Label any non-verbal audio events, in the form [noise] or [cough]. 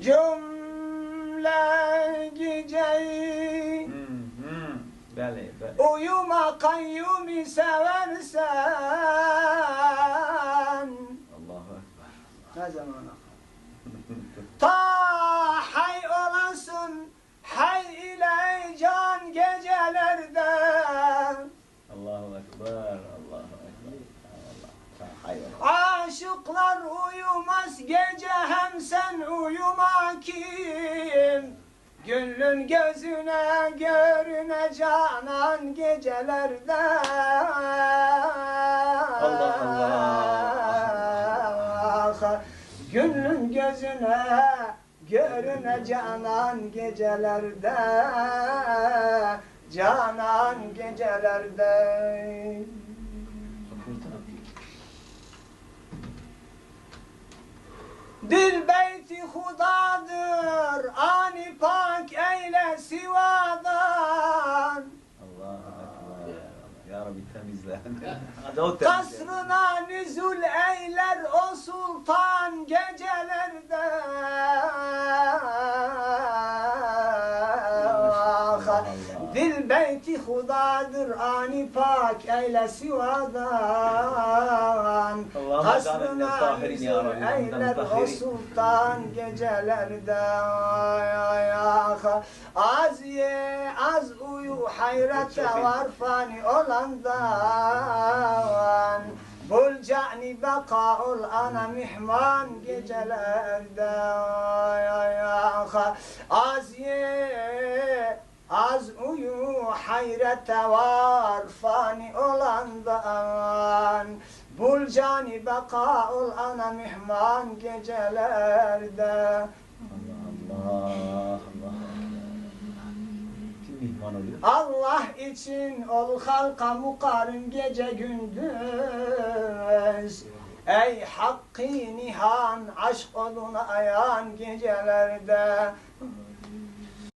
Cümle geceyi Hı, hı. Bəli, bəli. Uyuma kayyumi seversen Allahu Ekber. Ne zamana? [laughs] Ta Aşıklar uyumaz gece hem sen uyuma kim? Gönlün gözüne görüne canan gecelerde Allah Allah. Gönlün gözüne görüne canan gecelerde Canan gecelerde Dil beyti hudadır, ani pak eyle sivadan. Allahu Ekber. Ya Rabbi temizle. Kasrına nüzul eyler o sultan gecelerde. Dil beyti hudadır, ani pak eyle sivadan. Allah'ım Kasrına adalet tahirin ya nüzul Rabbi, eyler o tahirin. sultan gecelerde. Ay, ay, ah. Az ye az uyu hayrete var fani olandan. Bul cani bekaul ana mihman gecelerde. Ay, ay, ah. Az ye Az uyu hayrete var fani olandan. Bul cani bekaul ana mihman gecelerde Allah Allah Allah. İçin ol halka mukarın gece gündüz. Ey hakkı nihan aşk olun ayan gecelerde